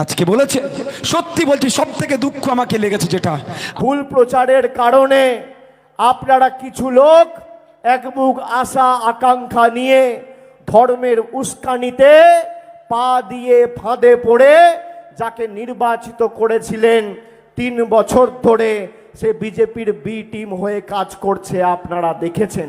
আজকে বলেছে। সত্যি বলছি সব থেকে দুঃখ আমাকে লেগেছে যেটা। ভুল প্রচারের কারণে আপনারা কিছু লোক একমুখ আশা, আকাঙ্ক্ষা নিয়ে ধর্মের উস্কানিতে পা দিয়ে ফাঁদে পড়ে যাকে নির্বাচিত করেছিলেন তিন বছর ধরে, সে বিজেপির বি টিম হয়ে কাজ করছে, আপনারা দেখেছেন।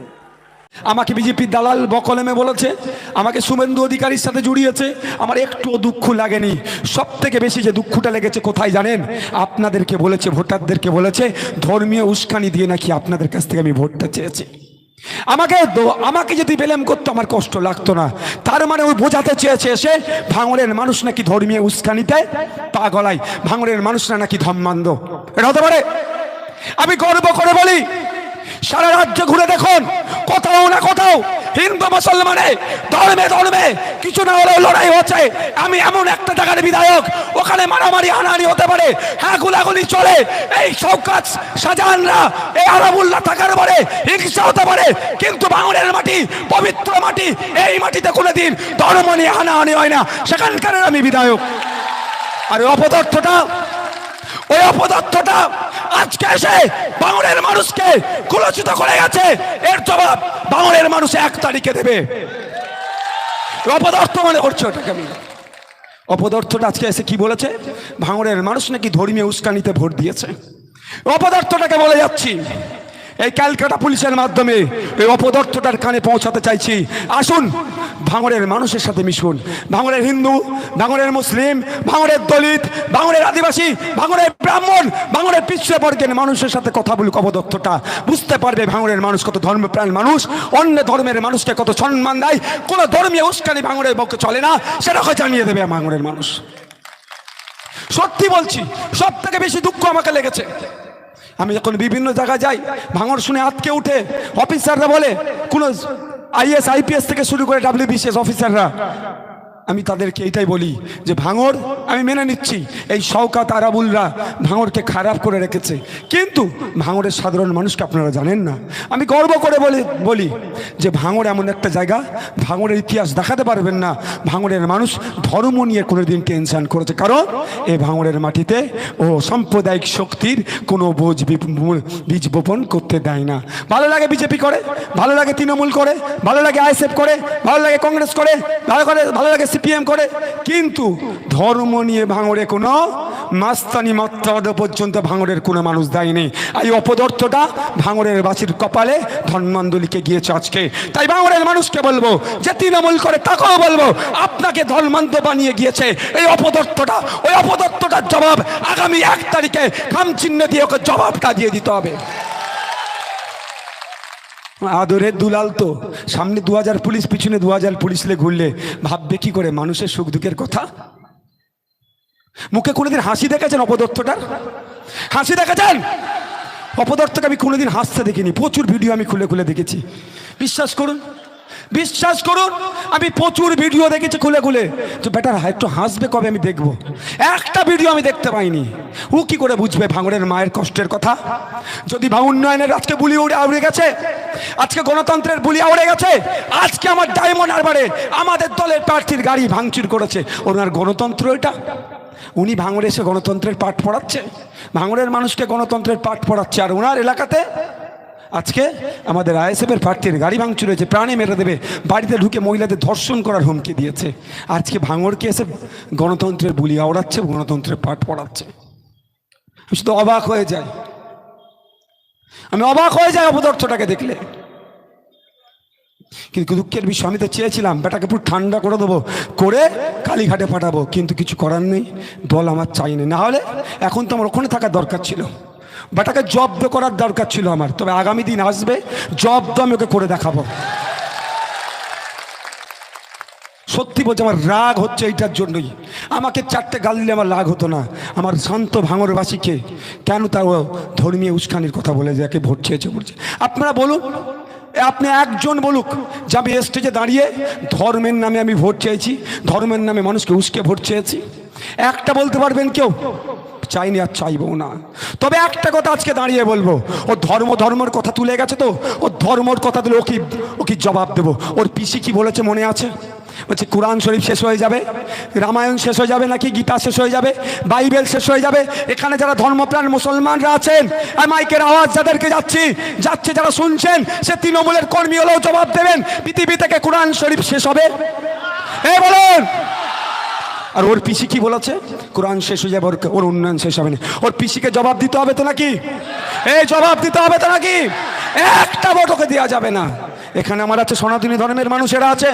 আমাকে বিজেপির দালাল বকলেমে বলেছে, আমাকে শুভেন্দু অধিকারীর সাথে জুড়িয়েছে, আমার একটুও দুঃখ লাগেনি। সব থেকে বেশি যে দুঃখটা লেগেছে কোথায় জানেন? আপনাদেরকে বলেছে, ভোটারদেরকে বলেছে, ধর্মীয় উস্কানি দিয়ে নাকি আপনাদের কাছ থেকে আমি ভোটটা চেয়েছি। আমাকে আমাকে যদি বেলেম করতো, আমার কষ্ট লাগতো না। তার মানে ওই বোঝাতে চেয়েছে এসে ভাঙড়ের মানুষ নাকি ধর্মীয় উস্কানিতে পা গলায় ভাঙড়ের মানুষরা নাকি ধর্মান্ধ। এটা হতে পারে? আমি গর্ব করে বলি সারা রাজ্য ঘুরে দেখুন। কোথাও না কোথাও হিন্দু, মুসলমানে ধর্মে ধর্মে কিছু না হলেও লড়াই হচ্ছে। আমি এমন একটা জায়গার বিধায়ক, ওখানে মারামারি, হানাহানি হতে পারে হ্যাঁ গুলাগুলি চলে, এই শৌকাত শাহজাহানরা, এই আরাবুল্লাহ থাকার পরে হিংসা হতে পারে, কিন্তু বাংলার মাটি, পবিত্র মাটি, এই মাটিতে কোনোদিন ধর্ম নিয়ে হানাহানি হয় না। সেখানকার আমি বিধায়ক। আর অপদার্থটা ওই অপদার্থটা আজকে এসে বাংলার মানুষকে কুলচিত করে গেছে। এর জবাব বাংলার মানুষ এক তারিখে দেবে। অপদার্থ মানে করছে ওটাকে আমি। অপদার্থটা আজকে এসে কি বলেছে? ভাঙড়ের মানুষ নাকি ধর্মীয় উস্কানিতে ভোট দিয়েছে। অপদার্থটাকে বলে যাচ্ছি। এই ক্যালকাটা পুলিশের মাধ্যমে এই অপদার্থটার কানে পৌঁছাতে চাইছি। আসুন, ভাঙড়ের মানুষের সাথে মিশুন। ভাঙড়ের হিন্দু, ভাঙড়ের মুসলিম, ভাঙড়ের দলিত, ভাঙড়ের আদিবাসী, ভাঙড়ের ব্রাহ্মণ, ভাঙড়ের পিছিয়ে বর্গের মানুষের সাথে কথা বলুক অপদত্তটা বুঝতে পারবে ভাঙড়ের মানুষ কত ধর্মপ্রাণ মানুষ, অন্য ধর্মের মানুষকে কত সম্মান দেয়। কোনো ধর্মীয় উস্কানি ভাঙড়ের পক্ষে চলে না সেটাকে জানিয়ে দেবে ভাঙড়ের মানুষ। সত্যি বলছি সব থেকে বেশি দুঃখ আমাকে লেগেছে। আমি যখন বিভিন্ন জায়গায় যাই, ভাঙর শুনে আটকে উঠে অফিসাররা বলে, কোনো আইএস, আইপিএস থেকে শুরু করে ডাব্লিউ বিসিএস অফিসাররা আমি তাদেরকে এইটাই বলি যে ভাঙর আমি মেনে নিচ্ছি। এই শওকাত আরাবুলরা ভাঙরকে খারাপ করে রেখেছে। কিন্তু ভাঙরের সাধারণ মানুষকে আপনারা জানেন না। আমি গর্ব করে বলি বলি যে ভাঙর এমন একটা জায়গা ভাঙরের ইতিহাস দেখাতে পারবেন না। ভাঙরের মানুষ ধর্ম নিয়ে কোনো দিন টেনশন করেছে। কারণ এই ভাঙরের মাটিতে ও সাম্প্রদায়িক শক্তির কোনো বোঝ বীজ বপন করতে দেয় না। ভালো লাগে বিজেপি করে, ভালো লাগে তৃণমূল করে, ভালো লাগে আইএসএফ করে, ভালো লাগে কংগ্রেস করে, ভালো করে, ভালো লাগে সিপিএম করে, কিন্তু ধর্ম নিয়ে ভাঙড়ে কোনো মাস্তানি মাত্রাদ পর্যন্ত ভাঙড়ের কোনো মানুষ দেয়নি। এই অপদর্থটা ভাঙড়ের বাসির কপালে ধর্মান্দলিকে গিয়েছে আজকে। তাই ভাঙড়ের মানুষকে বলব, যে তৃণমূল করে তাকেও বলব, আপনাকে ধর্মান্ধ বানিয়ে গিয়েছে। এই অপদর্থটা, ওই অপদর্থটার জবাব আগামী এক তারিখে খাম চিহ্ন দিয়ে ওকে জবাবটা দিয়ে দিতে হবে। আদরের দুলাল তো। সামনে দু হাজার পুলিশ, পিছনে দু হাজার পুলিশলে ঘুরলে ভাববে কি করে মানুষের সুখ দুঃখের কথা? মুখে কোনোদিন হাসি দেখেছেন অপদত্তটার হাসি দেখেছেন? অপদত্তকে আমি কোনোদিন হাসতে দেখিনি, প্রচুর ভিডিও আমি খুলে খুলে দেখেছি। বিশ্বাস করুন বিশ্বাস করুন, আমি প্রচুর ভিডিও দেখেছি খুলে খুলে। তো বেটার একটু হাসবে কবে আমি দেখব? একটা ভিডিও আমি দেখতে পাইনি। ও কি করে বুঝবে ভাঙড়ের মায়ের কষ্টের কথা? যদি ভা উন্নয়নের আজকে বুলি উড়ে আউড়ে গেছে আজকে গণতন্ত্রের বুলি আউড়ে গেছে। আজকে আমার ডায়মন্ড হারবারে আমাদের দলের প্রার্থীর গাড়ি ভাঙচুর করেছে। ওনার গণতন্ত্র এটা। উনি ভাঙড়ে এসে গণতন্ত্রের পাঠ পড়াচ্ছে। ভাঙড়ের মানুষকে গণতন্ত্রের পাঠ পড়াচ্ছে। আর ওনার এলাকাতে আজকে আমাদের আইএসএফের প্রার্থীর গাড়ি ভাঙচুর হয়েছে। প্রাণে মেরে দেবে। বাড়িতে ঢুকে মহিলাদের ধর্ষণ করার হুমকি দিয়েছে। আজকে ভাঙড়কে এসে গণতন্ত্রের বুলি আওড়াচ্ছে, গণতন্ত্রের পাঠ পড়াচ্ছে। শুধু অবাক হয়ে যাই। আমি অবাক হয়ে যাই অপদার্থটাকে দেখলে। কিন্তু দুঃখের বিষয়, আমি তো চেয়েছিলাম, বেটাকে পুরো ঠান্ডা করে দেবো, করে কালীঘাটে পাঠাবো, কিন্তু কিছু করার নেই, দল আমার চাইনি। না হলে এখন তো আমার ওখানে থাকার দরকার ছিল। বেটাকে জব্দ করার দরকার ছিল আমার, তবে আগামী দিন আসবে, জব্দ আমি ওকে করে দেখাবো। সত্যি বলছি আমার রাগ হচ্ছে এইটার জন্যই। আমাকে চারটে গাল দিলে আমার রাগ হতো না। আমার শান্ত ভাঙরবাসীকে কেন তার ও ধর্মীয় উস্কানির কথা বলে যাকে ভোট চেয়েছে বলছে। আপনারা বলুন আপনি একজন বলুক যে আমি স্টেজে দাঁড়িয়ে ধর্মের নামে আমি ভোট চেয়েছি, ধর্মের নামে মানুষকে উস্কে ভোট চেয়েছি। একটা বলতে পারবেন কেউ? চাইনি আর চাইব না। তবে একটা কথা আজকে দাঁড়িয়ে বলব, ও ধর্ম ধর্মের কথা তুলে গেছে তো, ও ধর্মর কথা তুলে ও কি ও কি জবাব দেবো। ওর পিসি কি বলেছে মনে আছে? বলছে, কোরআন শরীফ শেষ হয়ে যাবে? রামায়ণ শেষ হয়ে যাবে নাকি গীতা শেষ হয়ে যাবে? বাইবেল শেষ হয়ে যাবে? এখানে যারা ধর্মপ্রাণ মুসলমানরা আছেন মাইকের আওয়াজ যাদেরকে যাচ্ছি, যাচ্ছে যারা শুনছেন, সে তৃণমূলের কর্মী হলেও জবাব দেবেন, পৃথিবী থেকে কোরআন শরীফ শেষ হবে। এ বলুন। আর ওর পিসি কি বলেছে? কোরআন শেষ হয়ে যাবে, ওর উন্নয়ন শেষ হবে না। ওর পিসিকে জবাব দিতে হবে তো নাকি? এই জবাব দিতে হবে তো নাকি? একটা ভোট ওকে দেওয়া যাবে না। এখানে আমার আছে সনাতনী ধর্মের মানুষেরা আছে।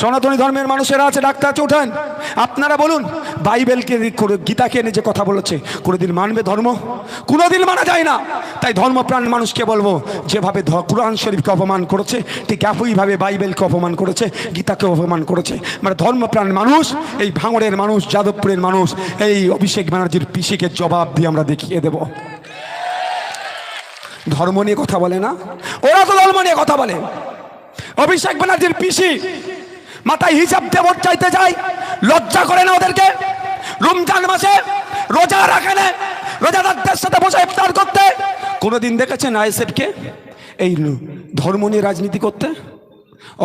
সনাতনী ধর্মের মানুষেরা আছে, ডাক্তার আছে, উঠান। আপনারা বলুন, বাইবেলকে গীতাকে এনে যে কথা বলেছে, কোনোদিন মানবে ধর্ম? কোনোদিন মানা যায় না। তাই ধর্মপ্রাণ মানুষকে বলব, যেভাবে কোরআন শরীফকে অপমান করেছে, ঠিক একইভাবে বাইবেলকে অপমান করেছে, গীতাকে অপমান করেছে। মানে ধর্মপ্রাণ মানুষ, এই ভাঙড়ের মানুষ, যাদবপুরের মানুষ, এই অভিষেক ব্যানার্জির পিসিকে জবাব দিয়ে আমরা দেখিয়ে দেব। ধর্ম নিয়ে কথা বলে না? ওরা তো ধর্ম নিয়ে কথা বলে। অভিষেক ব্যানার্জির পিসি মাথায় হিসাব দিয়ে ভোট চাইতে যায় লজ্জা করে না ওদেরকে। রমজান মাসে রোজা রাখে না রোজাদারদের সাথে বসে ইফতার করতে। কোনোদিন দেখেছেন আইএসএফকে? এই ধর্ম নিয়ে রাজনীতি করতে?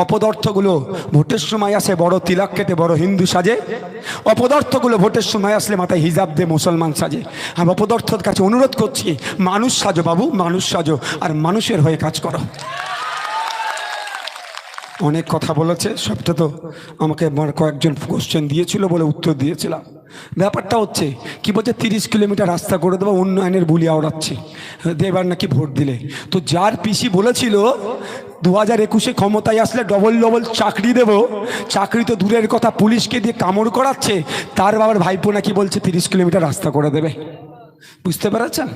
অপদার্থগুলো ভোটের সময় আসে বড় তিলক কেটে, বড় হিন্দু সাজে। অপদার্থগুলো ভোটের সময় আসলে মাথায় হিজাব দিয়ে মুসলমান সাজে। আমি অপদার্থর কাছে অনুরোধ করছি, মানুষ সাজো বাবু, মানুষ সাজো, আর মানুষের হয়ে কাজ করো। অনেক কথা বলেছে, সবটা তো আমাকে আমার কয়েকজন কোশ্চেন দিয়েছিল বলে উত্তর দিয়েছিলাম। ব্যাপারটা হচ্ছে, কি বলছে, তিরিশ কিলোমিটার রাস্তা করে দেবো, উন্নয়নের বুলি আওড়াচ্ছি। এবার নাকি ভোট দিলে। তো যার পিসি বলেছিল দু হাজার একুশে ক্ষমতায় আসলে ডবল ডবল চাকরি দেব, চাকরি তো দূরের কথা, পুলিশকে দিয়ে কামড় করাচ্ছে, তার বাবার ভাইপো নাকি বলছে তিরিশ কিলোমিটার রাস্তা করে দেবে। বুঝতে পেরেছেন?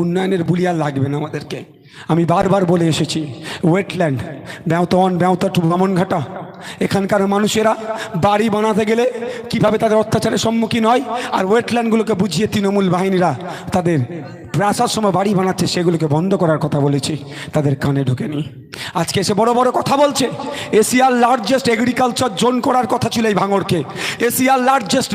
উন্নয়নের বুলি আর লাগবে না আমাদেরকে। আমি বারবার বলে এসেছি ওয়েটল্যান্ড ব্যাঁতন ব্যাঁতা টু বামনঘাটা, এখানকার মানুষেরা বাড়ি বানাতে গেলে কীভাবে তাদের অত্যাচারের সম্মুখীন হয়, আর ওয়েটল্যান্ডগুলোকে বুঝিয়ে তৃণমূল বাহিনীরা তাদের প্রাসার সময় বাড়ি বানাচ্ছে, সেগুলোকে বন্ধ করার কথা বলেছি, তাদের কানে ঢুকেনি। আজকে এসে বড় বড় কথা বলছে, এশিয়ার লার্জেস্ট এগ্রিকালচার জোন করার কথা ছিল এই ভাঙড়কে। এশিয়ার লার্জেস্ট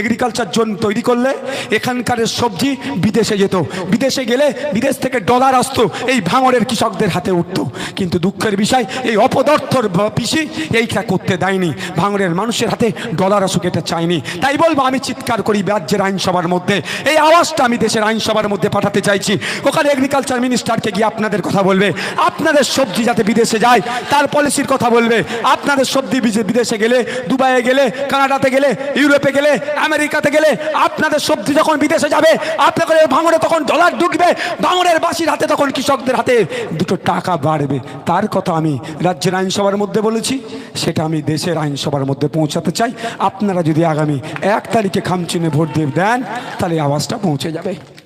এগ্রিকালচার জোন তৈরি করলে এখানকার সবজি বিদেশে যেত। বিদেশে গেলে বিদেশ থেকে ডলার আসতো, এই ভাঙড়ের কৃষকদের হাতে উঠতো। কিন্তু দুঃখের বিষয়, এই অপদার্থর পিসি এইটা করতে দেয়নি। ভাঙড়ের মানুষের হাতে ডলার আসুক এটা চাইনি তাই বলব, আমি চিৎকার করি রাজ্যের আইনসভার মধ্যে। এই আওয়াজটা আমি দেশের আইনসভার মধ্যে পাঠাতে চাইছি। ওখানে এগ্রিকালচার মিনিস্টারকে গিয়ে আপনাদের কথা বলবে। আপনাদের সবজি যাতে বিদেশে যায়, তার পলিসির কথা বলবে। আপনাদের সবজি বিদেশে গেলে, দুবাইয়ে গেলে, কানাডাতে গেলে, ইউরোপে গেলে, আমেরিকাতে গেলে, আপনাদের সবজি যখন বিদেশে যাবে, আপনাদের ভাঙড়ে তখন ডলার ঢুকবে। ভাঙড়ের বাসির হাতে তখন কৃষকদের হাতে দুটো টাকা বাড়বে। তার কথা আমি রাজ্যের আইনসভার মধ্যে বলেছি, সেটা আমি দেশের আইনসভার মধ্যে পৌঁছাতে চাই। আপনারা যদি আগামী এক তারিখে খামচিনে ভোট দিয়ে দেন, তাহলে আওয়াজটা পৌঁছে যাবে।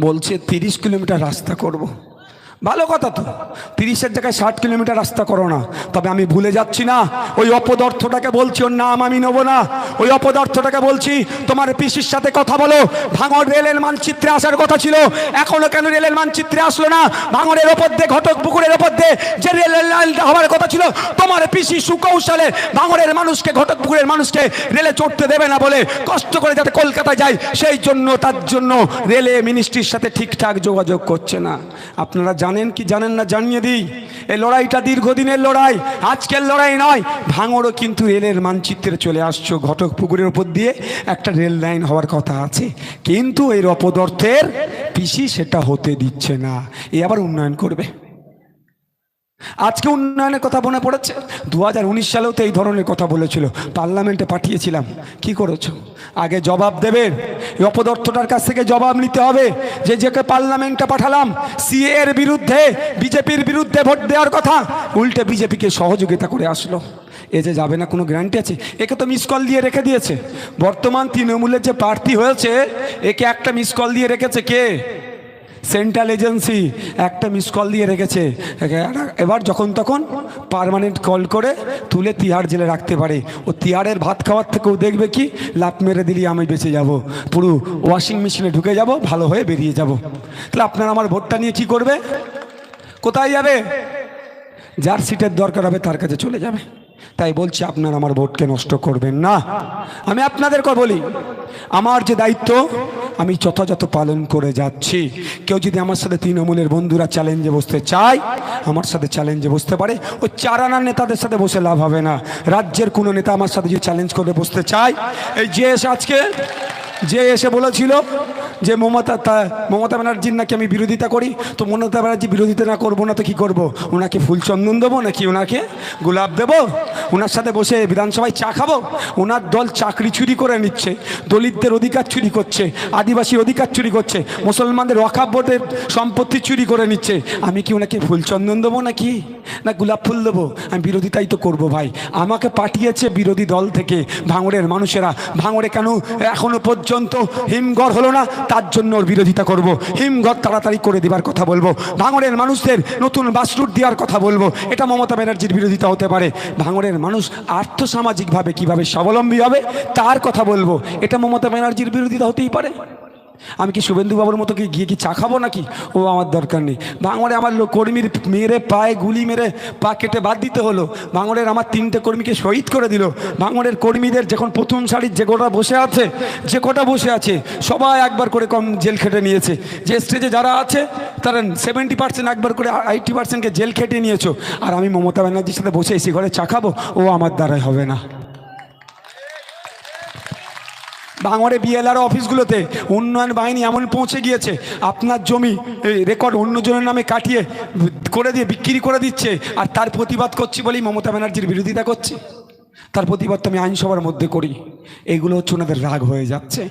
বলছে তিরিশ কিলোমিটার রাস্তা করব। ভালো কথা তো। তিরিশের জায়গায় ষাট কিলোমিটার রাস্তা করো না। তবে আমি ভুলে যাচ্ছি না, ওই অপদার্থটাকে বলছি, ওর নাম আমি নেব না। ওই অপদার্থটাকে বলছি, তোমার পিসির সাথে কথা বলো। ভাঙড় রেলের মানচিত্রে আসার কথা ছিল, এখনও কেন রেলের মানচিত্রে আসলো না? ভাঙড়ের ওপর দিয়ে, ঘটক পুকুরের ওপর দিয়ে যে রেলের লাইনটা হওয়ার কথা ছিল, তোমার পিসি সুকৌশলে ভাঙড়ের মানুষকে, ঘটক পুকুরের মানুষকে রেলে চড়তে দেবে না বলে কষ্ট করে যাতে কলকাতা যায়, সেই জন্য, তার জন্য রেলে মিনিস্ট্রির সাথে ঠিকঠাক যোগাযোগ করছে না। আপনারা জানেন কি জানেন না জানিয়ে দিই। এই লড়াইটা দীর্ঘদিনের লড়াই, আজকের লড়াই নয়। ভাঙড়ও কিন্তু রেলের মানচিত্রে চলে আসছো ঘটক পুকুরের উপর দিয়ে। একটা রেল লাইন হওয়ার কথা আছে। কিন্তু এর অপদর্থের পিসি সেটা হতে দিচ্ছে না। এ আবার উন্নয়ন করবে। আজকে উন্নয়নের কথা মনে পড়েছে? দু হাজার উনিশ সালেও তো এই ধরনের কথা বলেছিল। পার্লামেন্টে পাঠিয়েছিলাম। কি করেছ? আগে জবাব দেবেন এই অপদার্থটার কাছ থেকে জবাব নিতে হবে। যে যেকে পার্লামেন্টে পাঠালাম, সিএ বিরুদ্ধে, বিজেপির বিরুদ্ধে ভোট দেওয়ার কথা, উল্টে বিজেপিকে সহযোগিতা করে আসলো। এ যে যাবে না, কোনো গ্যারান্টি আছে? একে তো মিস কল দিয়ে রেখে দিয়েছে। বর্তমান তৃণমূলের যে প্রার্থী হয়েছে, একে একটা মিস কল দিয়ে রেখেছে কে? সেন্ট্রাল এজেন্সি একটা মিস কল দিয়ে রেখেছে। এবার যখন তখন পার্মানেন্ট কল করে তুলে তিহার জেলে রাখতে পারে। ও তিহারের ভাত খাওয়ার থেকেও দেখবে কি লাভ মেরে দিলি, আমি বেঁচে যাব। পুরো ওয়াশিং মেশিনে ঢুকে যাব, ভালো হয়ে বেরিয়ে যাব। তাহলে আপনারা আমার ভোটটা নিয়ে কি করবে? কোথায় যাবে? যার সিটের দরকার হবে তার কাছে চলে যাবে। তাই বলছি, আপনার আমার ভোটকে নষ্ট করবেন না। আমি আপনাদেরকে বলি, আমার যে দায়িত্ব আমি যথাযথ পালন করে যাচ্ছি। কেউ যদি আমার সাথে তৃণমূলের বন্ধুরা চ্যালেঞ্জে বসতে চায়, আমার সাথে চ্যালেঞ্জে বসতে পারে। ও চারানা নেতাদের সাথে বসে লাভ হবে না। রাজ্যের কোনো নেতা আমার সাথে যদি চ্যালেঞ্জ করে বসতে চায়, এই যে আজকে যে এসে বলেছিল যে মমতা তা- মমতা ব্যানার্জির নাকি আমি বিরোধিতা করি, তো মমতা ব্যানার্জি বিরোধিতা না করব না তো কী করব? ওনাকে ফুল চন্দন দেবো নাকি ওনাকে গোলাপ দেবো? ওনার সাথে বসে বিধানসভায় চা খাব? ওনার দল চাকরি চুরি করে নিচ্ছে, দলিতদের অধিকার চুরি করছে, আদিবাসী অধিকার চুরি করছে, মুসলমানদের ওয়াকাব বোর্ডের সম্পত্তি চুরি করে নিচ্ছে। আমি কি ওনাকে ফুল চন্দন দেবো নাকি? না গোলাপ ফুল দেবো? আমি বিরোধিতাই তো করব ভাই। আমাকে পাঠিয়েছে বিরোধী দল থেকে ভাঙড়ের মানুষেরা। ভাঙড়ে কেন এখনও পর্যন্ত হিমঘর হলো না, তার জন্য ওর বিরোধিতা করব। হিমঘর তাড়াতাড়ি করে দেবার কথা বলব। ভাঙরের মানুষদের নতুন বাসরুট দেওয়ার কথা বলব। এটা মমতা ব্যানার্জির বিরোধিতা হতে পারে। ভাঙরের মানুষ আর্থসামাজিকভাবে কীভাবে স্বাবলম্বী হবে, তার কথা বলব। এটা মমতা ব্যানার্জির বিরোধিতা হতেই পারে। আমি কি শুভেন্দুবাবুর মতো কি গিয়ে কি চা খাব নাকি? ও আমার দরকার নেই। ভাঙড়ে আমার কর্মীর মেরে পায়ে গুলি মেরে পা কেটে বাদ দিতে হলো। ভাঙড়ের আমার তিনটে কর্মীকে শহীদ করে দিল। ভাঙড়ের কর্মীদের যখন প্রথম সারির যে কটা বসে আছে, যে কটা বসে আছে, সবাই একবার করে কম জেল খেটে নিয়েছে। যে স্টেজে যারা আছে, তারা সেভেন্টি পার্সেন্ট একবার করে এইটি পার্সেন্টকে জেল খেটে নিয়েছো। আর আমি মমতা ব্যানার্জির সাথে বসে এসে ঘরে চা খাব, ও আমার দ্বারাই হবে না। ভাঙড়ে বিএলআর অফিসগুলোতে উন্নয়ন বাহিনী এমন পৌঁছে গিয়েছে, আপনার জমি রেকর্ড অন্যজনের নামে কাটিয়ে, করে দিয়ে, বিক্রি করে দিচ্ছে, আর তার প্রতিবাদ করছি বলেই মমতা ব্যানার্জির বিরোধিতা করছি। তার প্রতিবাদ তো আমি আইনসভার মধ্যে করি। এগুলো হচ্ছে ওনাদের রাগ হয়ে যাচ্ছে।